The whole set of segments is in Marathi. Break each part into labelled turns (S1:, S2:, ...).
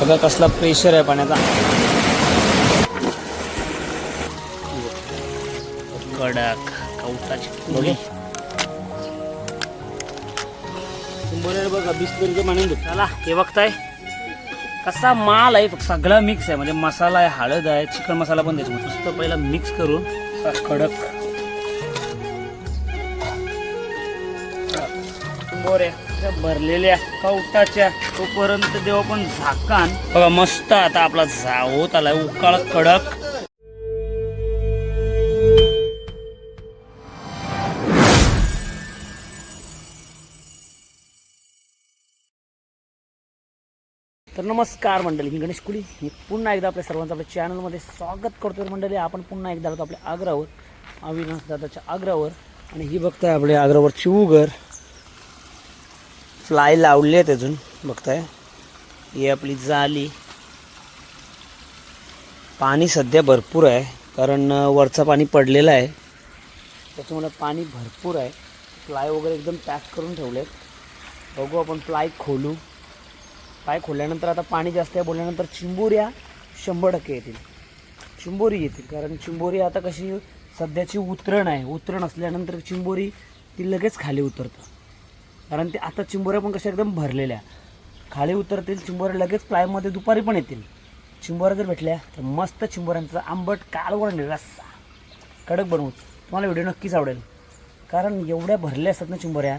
S1: बघा कसला प्रेशर आहे पाण्याचा. कडक कवटाची बघे बघा बिस्लरीचं पाणी चला हे बघताय. कसा माल आहे सगळा मिक्स आहे. म्हणजे मसाला आहे हळद आहे चिकन मसाला पण त्याच्यामध्ये. नुसतं पहिला मिक्स करून. कडक. बोऱ्या त्या भरलेल्या कवटाच्या तोपर्यंत देवा पण झाकान. बघा मस्त आता आपला झा होत आलाय उकाळ कडक. तर नमस्कार मंडळी मी गणेश कुली. मी पुन्हा एकदा आपल्या सर्वांचं आपल्या चॅनलमध्ये स्वागत करतोय मंडळी. आपण पुन्हा एकदा आलो आपल्या आग्रावर अविनाश दादाच्या आग्रावर आणि ही बघताय आपल्या आग्रावरची चिवगर फ्लाय लावले आहेत अजून बघताय. ही आपली जाली. पाणी सध्या भरपूर आहे कारण वरचं पाणी पडलेलं आहे. त्याच्यामुळे पाणी भरपूर आहे. फ्लाय वगैरे एकदम पॅक करून ठेवले बघू आपण फ्लाय खोलू. पाय खोलल्यानंतर आता पाणी जास्त आहे बोलल्यानंतर चिंबोऱ्या शंभर टक्के येतील. चिंबोरी येतील कारण चिंबोरी आता कशी सध्याची उतरण आहे. उतरण असल्यानंतर चिंबोरी ती लगेच खाली उतरतं. कारण ते आता चिंबोऱ्या पण कशा एकदम भरलेल्या खाली उतरतील चिंबोऱ्या लगेच प्लायमध्ये दुपारी पण येतील. चिंबोऱ्या जर भेटल्या तर मस्त चिंबोऱ्यांचा आंबट कालवण निरासा रस्सा. कडक बनवू तुम्हाला व्हिडिओ नक्कीच आवडेल. कारण एवढ्या भरल्या असतात ना चिंबोऱ्या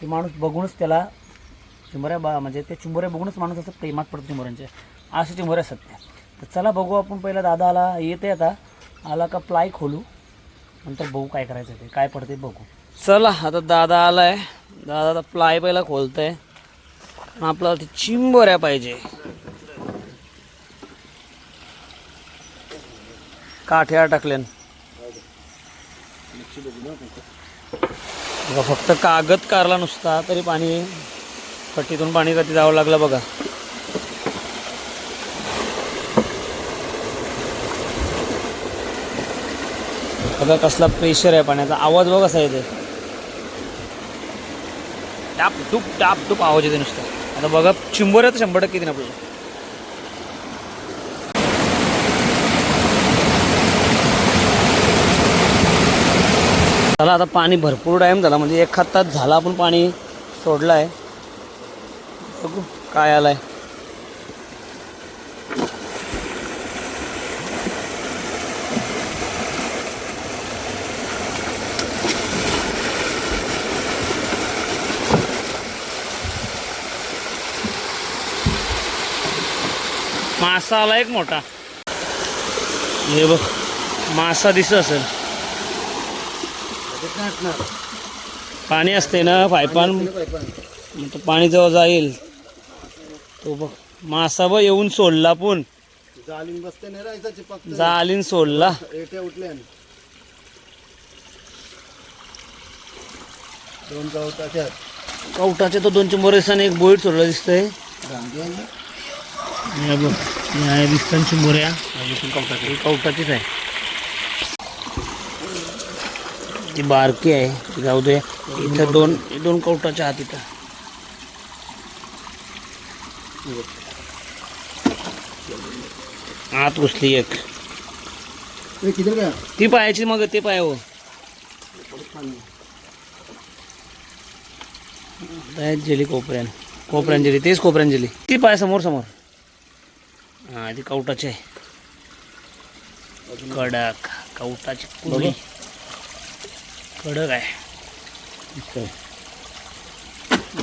S1: की माणूस बघूनच त्याला चिंबोऱ्या बा म्हणजे ते चिंबोऱ्या बघूनच माणूस असं प्रेमात पडतो चिंबोऱ्यांच्या. अशा चिंबोऱ्या असतात त्या. तर चला बघू आपण पहिला दादा आला येते आता. आला का प्लाय खोलू? नंतर बघू काय करायचं ते. काय पडते बघू. चला आता दादा आलाय. दादा आता प्लाय पहिला खोलतंय. आणि आपल्याला ते चिंबोऱ्या पाहिजे. काठ्या टाकल्यान बघा फक्त कागद कारला नुसता तरी पाणी पट्टीतून पाणी कधी जावं लागलं बघा. बघा कसला प्रेशर आहे पाण्याचा. आवाज बघा कसा येते टाप टूप टाप टूप आवाज येते नुसतं. आता बघा चिंबोऱ्या तर शंभर टक्के येते आपल्याला. चला आता पाणी भरपूर टाईम झाला. म्हणजे एक हात तास झाला आपण पाणी सोडलं आहे बघू काय आलं आहे मासा आला एक मोठा. हे बघ मासा दिसत असेल. पाणी असते ना पायपान तो पाणी जेव्हा जाईल. तो बघ मासा बघ येऊन सोडला पण.
S2: जालीन
S1: सोडला.
S2: दोन
S1: कवटाचे तो दोन चिंबर एक बोईट सोडला दिसतंय. या चिंबोऱ्या कवटाची. कवटाचीच आहे. ती बारकी आहे. ती जाऊ दे. इथं दोन दोन कवटाच्या आत इथं. आत घुसली एक. ती पायाची मग ते पाय हो जेली कोपऱ्यान. कोपऱ्यान जेली तेच कोपऱ्यान जेली. ती पाय समोर समोर. हा ती कवटाची. आहे कडक. कवटाची कुरडी कडक आहे.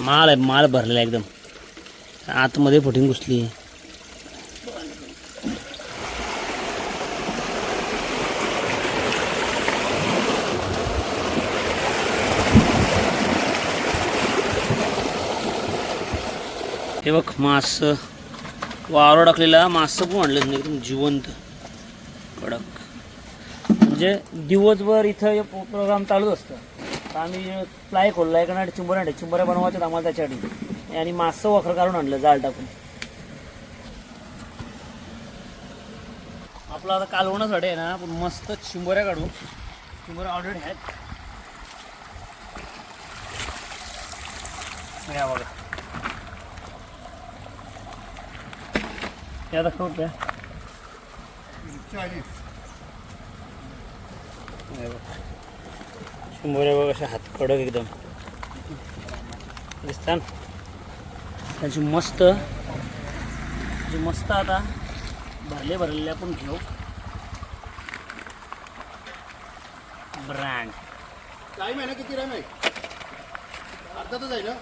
S1: माल आहे माल भरलेला एकदम. आतमध्ये फुटिंग घुसली. हे बघ मास. वावर टाकलेला मासं पण आणलं नाही एकदम जिवंत. कडक. म्हणजे दिवसभर इथं हे प्रोग्राम चालूच असतं. तर आम्ही फ्लाय खोलला एका चिंबऱ्या आणले चिंबऱ्या बनवायच्या आम्हाला त्याच्यासाठी. आणि मासं वखर काढून आणलं जाळ टाकून. आपलं आता कालवणासाठी आहे ना आपण मस्त चिंबऱ्या काढू. चिंबऱ्या ऑलरेडी आहेत. बघा. त्या दाखव त्या शंभर बघ असे हात कडक एकदम दिसतात त्याची मस्त त्याची मस्त आता भरले भरलेले आपण घेऊ ब्रँड
S2: टाईम आहे ना किती टाईम आहे अर्धा तास आहे ना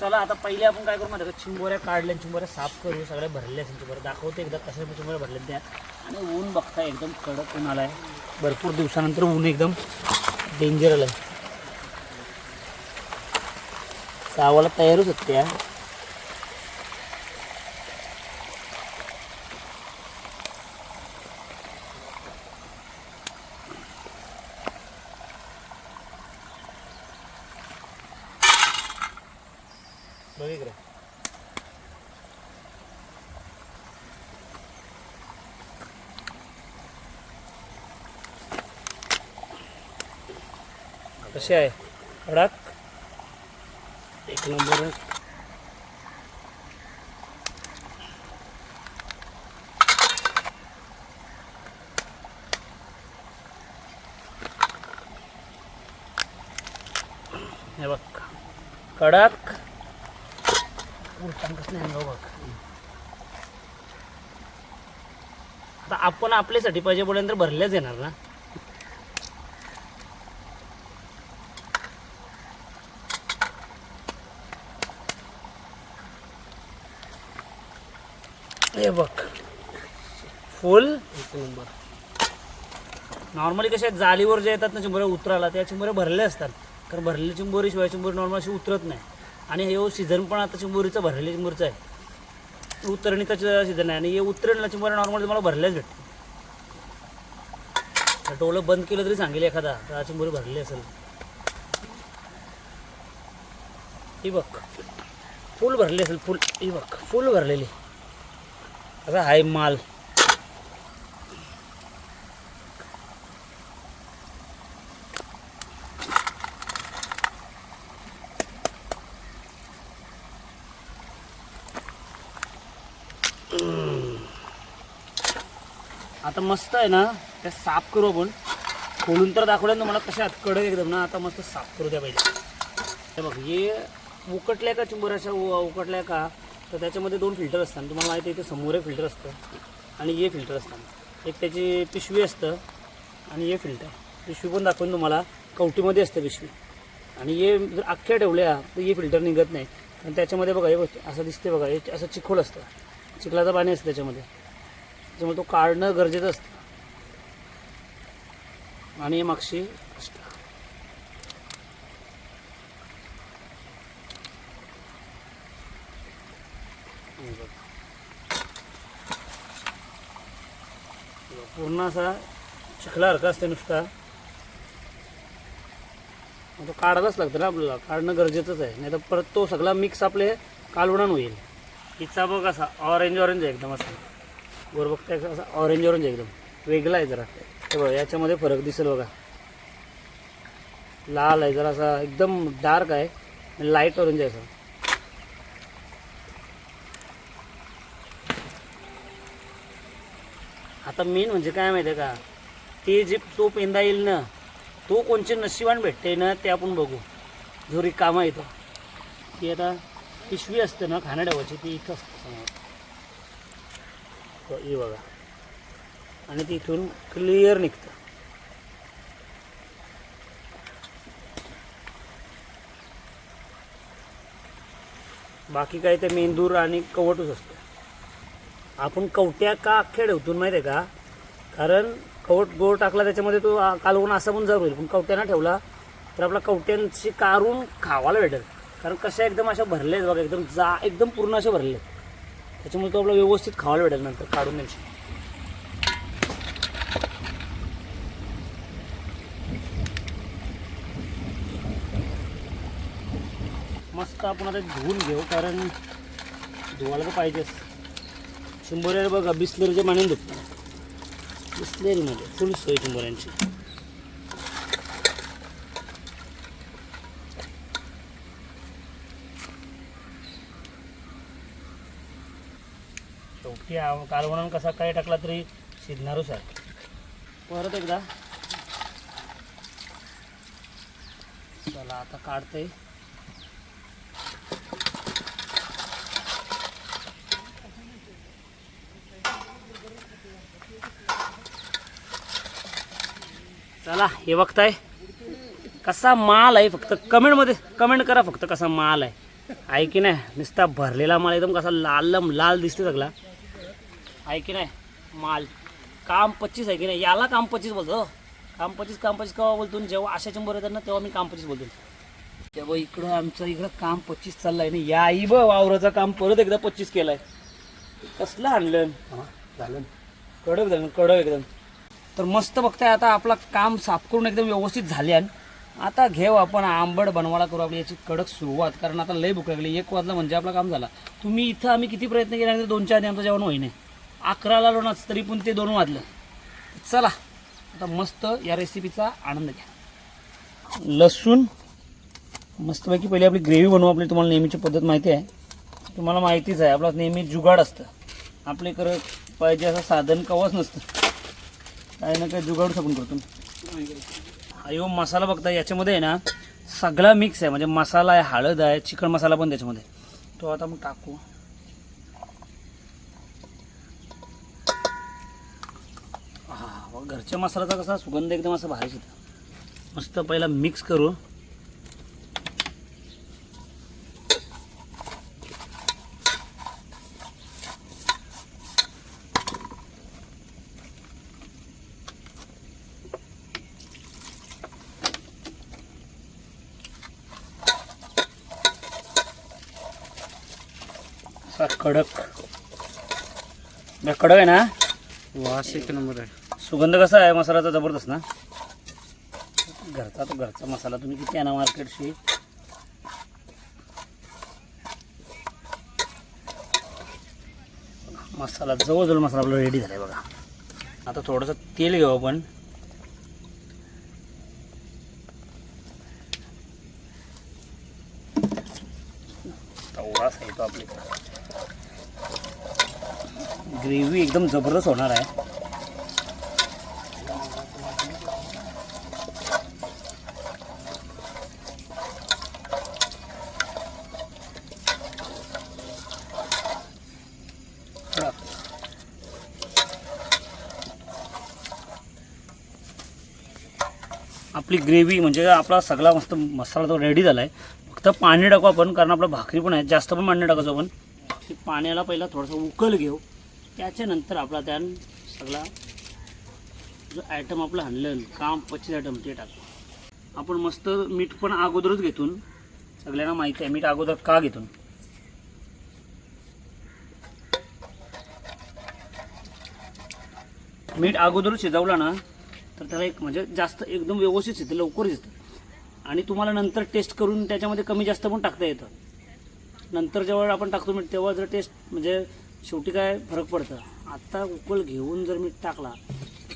S1: चला आता पहिले आपण काय करू माहिती का? चिंबोऱ्या काढल्या चिंबोऱ्या साफ करू. सगळ्या भरलेल्या आहेत चिंबोऱ्या. दाखवते एकदा कशा चिंबोऱ्या भरल्या त्या. आणि ऊन बघता एकदम कडक ऊन आलाय. भरपूर दिवसानंतर ऊन एकदम डेंजर आलं सावाला तयारच होत्या त्या बघ इकडे कसे आहे? कडक एक नंबर हे बघ. कडक? नाही बघ आता आपण आपल्यासाठी पाहिजे बोलल्यानंतर भरल्याच येणार ना. हे बघ. फुल एक नंबर. नॉर्मली कशा जालीवर जे येतात ना चिंबोऱ्या उतराला त्या चिंबोऱ्या भरलेल्या असतात. कारण भरलेली चिंबोरी शिवाय चिंबोरी नॉर्मल अशी उतरत नाही. आणि हे हो सीझन पण आता चिंबोरीचं भरलेली चिंबोरीचं आहे. उतरणीचा सीझन आहे. आणि हे उतरणला चिंबोऱ्या नॉर्मल तुम्हाला भरल्याच भेटते तर टोलं बंद केलं तरी सांगेल एखादा तर चिंबोरी भरलेली असेल. ही बघ. फुल भरली असेल फुल ही बघ फुल भरलेली. असा हाय माल. आता मस्त आहे ना त्या साफ करू आपण. खोलून तर दाखवल्या तुम्हाला कशा कडक एकदम ना. आता मस्त साफ करू द्या पाहिजे हे बघ हे उकटल्या का चुंबराच्या उकटल्या का? तर त्याच्यामध्ये दोन फिल्टर असतात. तुम्हाला माहिती आहे ते समोर एक फिल्टर असतं आणि हे फिल्टर असतात एक त्याची पिशवी असतं आणि हे फिल्टर. पिशवी पण दाखवून तुम्हाला कवटीमध्ये असतं पिशवी. आणि हे जर अख्ख्या ठेवल्या तर हे फिल्टर निघत नाही. आणि त्याच्यामध्ये बघा हे बघ असं दिसते बघा हे असं चिखोल असतं. चिखलाचं पाणी असतं त्याच्यामध्ये. त्याच्यामुळे तो काढणं गरजेचं असतं. आणि हे मागशी पूर्ण असा चिखलासारखा असते नुसता. तो काढायलाच लागतं ना आपल्याला. काढणं गरजेचंच आहे. नाही तर परत तो सगळा मिक्स आपले कालवणान होईल. हिचा बघ असा ऑरेंज ऑरेंज आहे एकदम असा. वर बघताय असा ऑरेंज ऑरेंज आहे एकदम. वेगळा आहे जरा. हे बघा याच्यामध्ये फरक दिसेल बघा. लाल आहे जरा असा एकदम डार्क आहे. लाइट ऑरेंज आहे असा आता मेन म्हणजे काय माहिती आहे का? ते जे तो पेंदा येईल ना तो कोणचे नशिबान भेटते ना ते आपण बघू. जोरी रिकामा येतो. ती आता पिशवी असते ना खाण्या ती इथं असते समोर. ही बघा. आणि ती इथून क्लिअर निघतं. बाकी काय ते मेंदूर आणि कवटच असतं. आपण कवट्या का अख्ख्या ठेवतो माहिती आहे का? कारण कवट गोळ टाकला त्याच्यामध्ये तो कालवून असा पण जर होईल पण कवट्यानं ठेवला तर आपला कवट्यांची काढून खावायला भेटेल. कारण कशा एकदम अशा भरल्या आहेत बघा एकदम जा एकदम पूर्ण अशा भरले त्याच्यामुळे तो आपला व्यवस्थित खावायला भेटेल नंतर काढून त्यांची. मस्त आपण आता धुवून घेऊ कारण धुवायला तर पाहिजेच. शंभर बघा बिस्लरीच्या पाण्याने धुतो बिस्लेरीमध्ये फुल सोय शंभरांची शेवटी काल कालवणानं कसा काय टाकला तरी शिजणारच आहे. परत एकदा. चला आता काढते चला हे बघताय. कसा माल आहे फक्त. कमेंटमध्ये कमेंट करा फक्त कसा माल आहे. आहे की नाही? नुसता भरलेला माल एकदम कसा लाल लाल दिसते सगळा. आहे की नाही? माल. काम पच्चीस आहे की नाही? याला काम पच्चीस बोलतो. काम पच्चीस काम पच्चीस केव्हा बोलतो? जेव्हा अशा चंबर येतात ना तेव्हा मी काम पच्चीस बोलतो. तेव्हा इकडं आमचं इकडं काम पच्चीस चाललंय ना या आई ब वावराचं काम परत एकदा पच्चीस केलंय. कसलं आणलं? झालं. कडक झालं कडक एकदम. तर मस्त बघताय आता आपला काम साफ करून एकदम व्यवस्थित झाल्यान आता घेऊ आपण आंबट बनवायला करू आपली याची कडक सुरुवात कारण आता लय भूक लागली. एक वाजला म्हणजे आपलं काम झाला. तुम्ही इथं आम्ही किती प्रयत्न केले आणि चार आधी आमचं जेवण होईने. अकराला लोणाच तरी पण ते दोन वाजलं. चला आता मस्त या रेसिपीचा आनंद घ्या. लसूण मस्तपैकी पहिली आपली ग्रेव्ही बनवू आपली तुम्हाला नेहमीची पद्धत माहिती आहे. तुम्हाला माहितीच आहे आपला नेहमी जुगाड असतं. आपल्याकडं पाहिजे असं साधन कवच नसतं. काही ना काही जुगाडू आपण करतो. अयो मसाला बघता याच्यामध्ये आहे ना सगळा मिक्स आहे. म्हणजे मसाला आहे हळद आहे चिकन मसाला पण त्याच्यामध्ये. तो आता मग टाकू. हा घरच्या मसाल्याचा कसा सुगंध एकदम असा भारीच येतो मस्त पहिला मिक्स करू असा कडक. कडक आहे ना?
S2: वास एक नंबर आहे.
S1: सुगंध कसा आहे? मसाल्याचा जबरदस्त ना? घरचा तो घरचा मसाला. तुम्ही किती आणा मार्केटशी? मसाला जवळजवळ मसाला आपला रेडी झाला आहे बघा. आता थोडंसं तेल घेऊ आपण. तेवढाच आहे तो आपली ग्रेव्ही एकदम जबरदस्त होणार आहे. आपली ग्रेव्ही म्हणजे आपला सगळा मस्त मसाला तो रेडी झाला आहे फक्त पाणी टाकू आपण कारण आपलं भाकरी पण आहे. जास्त पण पाणी टाकायचं आपण. पाण्याला पहिला थोडंसं उकल घेऊ. त्याच्यानंतर आपला त्या सगळा जो आयटम आपलं आणलं काम पच्चीस आयटम ते टाकतो आपण मस्त मीठ पण अगोदरच घेतून सगळ्यांना माहिती आहे मीठ अगोदर का घेतून? मीठ अगोदर शिजवलं ना तर त्याला एक म्हणजे जास्त एकदम व्यवस्थित शिजतं लवकर शिजतं. आणि तुम्हाला नंतर टेस्ट करून त्याच्यामध्ये कमी जास्त पण टाकता येतं. नंतर जेव्हा आपण टाकतो मीठ तेव्हा जर टेस्ट म्हणजे शेवटी काय फरक पडतं? आत्ता उकळ घेऊन जर मीठ टाकला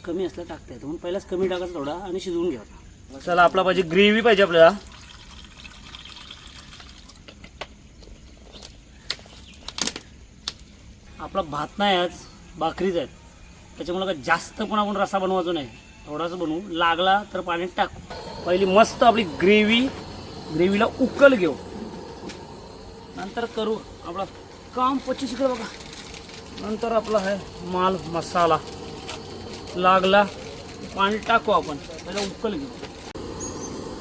S1: कमी असला टाकता येतं म्हणून पहिलाच कमी टाकायचा थोडा आणि शिजवून घ्यायचा. चला आपला पाहिजे ग्रेव्ही पाहिजे आपल्याला. आपला भात नाही आज भाकरीच आहेत. त्याच्यामुळे काय जास्त पण आपण रसा बनवायचो नाही. थोडासा बनवू. लागला तर पाण्यात टाकू. पहिली मस्त आपली ग्रेव्ही ग्रेव्हीला उकल घेऊ. नंतर करू. आपला काम पच्चीस इकडे बघा. नंतर आपला आहे माल मसाला. लागला पाणी टाकू आपण. त्याला उकल घेऊ.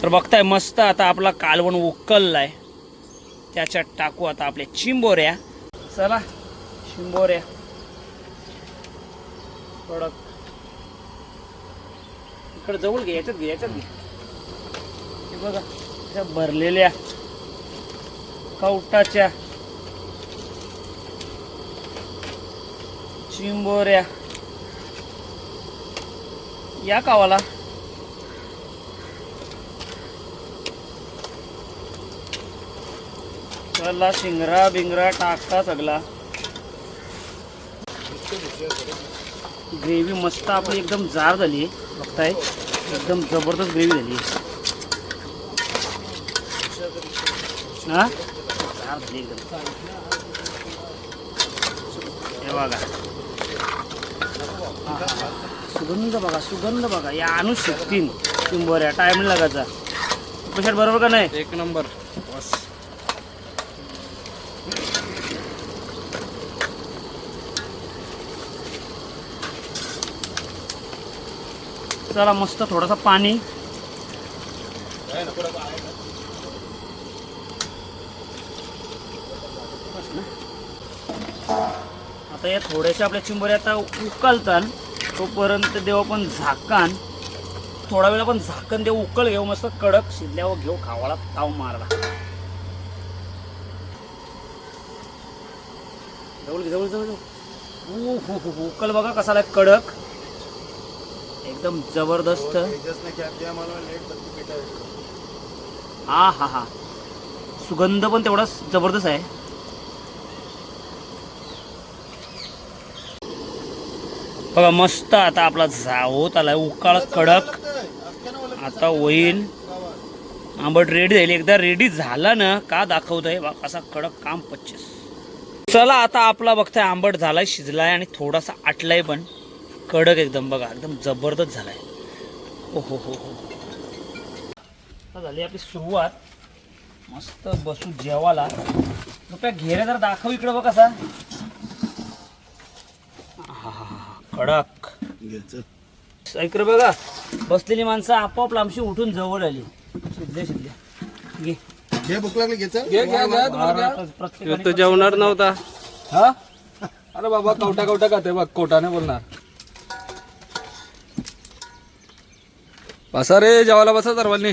S1: तर बघताय मस्त आता आपला कालवण उकललाय. त्याच्यात टाकू आता आपल्या चिंबोऱ्या. चला चिंबोऱ्या. कडक. इकडे जवळ घे याच्यात घे याच्यात घे. हे बघा त्या भरलेल्या कवटाच्या चिंबोऱ्या या कावाला. चला शिंगरा बिंगरा टाकता सगळा. ग्रेव्ही मस्त आपली एकदम जार झाली आहे. बघताय एकदम जबरदस्त ग्रेव्ही झाली आहे. हा? जार झाली एकदम. हे बघा. सुगंध बघा सुगंध बघा. या आणू शकतील चिंबोऱ्या टाइम लागायचा. कशात बरोबर का नाही?
S3: एक नंबर.
S1: चला मस्त थोडासा पाणी. बस. आता या थोड्याशा आपल्या चिंबोऱ्या आता उकलतात तोपर्यंत देऊ आपण झाकण. थोडा वेळ आपण झाकण देऊ उकळ घेऊ मस्त कडक शिजल्यावर घेऊ खावाला ताव मारला. जवळ जवळ जवळ जवळ. हु, हु, हु. उकल बघा कसा आलाय कडक. एकदम जबरदस्त. हा हा हा सुगंध पण तेवढाच जबरदस्त आहे. बघा मस्त आता आपला झा होत आलाय. उकाळ कडक. आता होईल. आंबट रेडी झाली. एकदा रेडी झाला ना का दाखवतोय? बा असा कडक काम पच्चीस. चला आता आपला बघताय आंबट झालाय शिजलाय आणि थोडासा आटलाय पण. कडक एकदम बघा एकदम जबरदस्त झालाय. ओ हो हो हो. हो. झाली आपली सुरुवात. मस्त बसू जेवाला रुपया घेरे जर दाखव इकडं बघ कसा. कडक. ऐक रे बघा बसलेली माणसं आपोआप लांबशी उठून जवळ आली. शिजले शिजले. घे.
S2: घे भूक लागली घे चल.
S3: तो जेवणार नव्हता. हा? अरे बाबा कवटा कवटा खाते बघ कोटाने बोलणार. बसा रे जेवायला बसा सर्वांनी.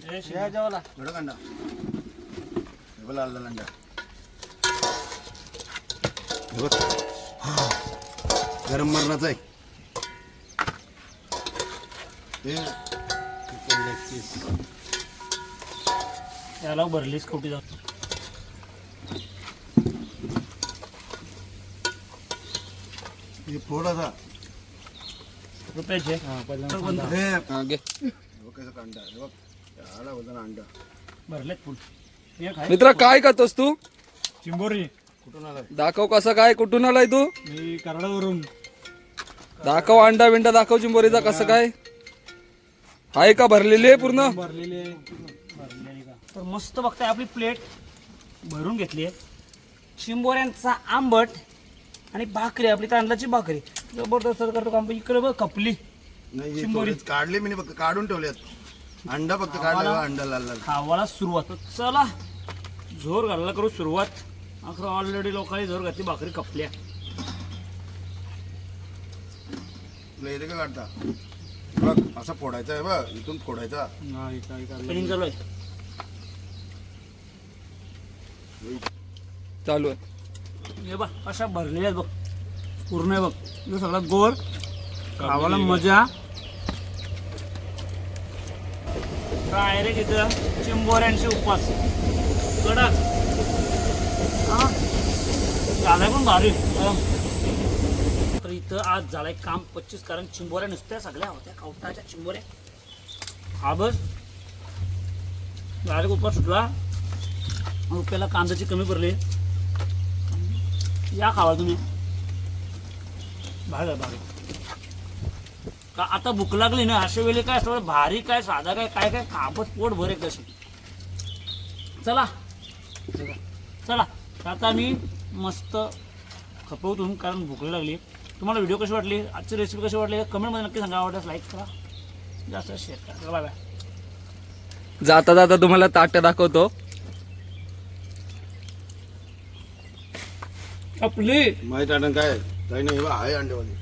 S3: जेवायला.
S2: गडक अंडा हे बघ लाल लाल अंडा. हे बघ. गरम मरणाचं आहे. हे.
S1: त्याला भरलीच खोटी जातो.
S2: हे थोडासा.
S1: रुपयाचे.
S2: हे.
S3: हा
S2: हे. कसं अंडा हे बघ. याला होता ना अंडा.
S1: भरलेत फुल. आहे
S3: मित्रा काय करतोस तू?
S4: चिंबोरी.
S2: कुठून आलाय?
S3: दाखव कसं काय कुठून आलाय तू?
S4: मी कराडावरून.
S3: दाखव अंडा बिंडा दाखव चिंबोरीचा कसं काय. आहे का भरलेली आहे पूर्ण?
S4: भरलेले
S1: भरलेली का? तर मस्त बघताय आपली प्लेट भरून घेतली आहे. शिंबोऱ्यांचा आंबट आणि भाकरी आपली तांदळाची भाकरी. जबरदस्त करतो काम. इकडे बघ कपली
S2: नाही
S1: चिंबोरी.
S2: काढले मी फक्त काढून ठेवलेत अंडा फक्त काढला अंडा लाल लाल.
S1: खावाला सुरुवात. तर चला झोर घालायला करू सुरुवात. अखरं ऑलरेडी लोकांनी झोर घातली भाकरी कपल्या
S2: तुला येते का काढता? बघ असा फोडायचा आहे बघ इथून फोडायचा.
S1: चालू आहे.
S3: चालू आहे.
S1: हे बघ अशा भरलेल्या आहेत बघ. पूर्ण आहे बघ. हे सगळा गोड खावाला मजा. डायरेक्ट इथं चिंबोऱ्यांचे उपवास. कडक. झालाय पण भारी. तर इथं आज झालाय काम पच्चीस कारण चिंबोऱ्या नुसत्या सगळ्या होत्या. कवटाच्या चिंबोऱ्या. हा बस डायरेक्ट उपवास सुटला रुपयाला कांद्याची कमी पडली. या खावा तुम्ही. भारी भारी का आता भूक लागली ना अशा वेळी काय असं भारी काय साधा काय काय काय? कापत पोट भरे कशी. चला. चला. आता मी मस्त खपवतून कारण भूक लागली. तुम्हाला व्हिडिओ कशी वाटली? आजची रेसिपी कशी वाटली? कमेंटमध्ये नक्की सांगा. आवडल्यास लाईक करा. जास्त शेअर करा. चला बाय बाय
S3: जाता जाता तुम्हाला ताट्या दाखवतो.
S1: आपली.
S2: माहीत आहे ना काय? काही नाही आहे अंडेवाली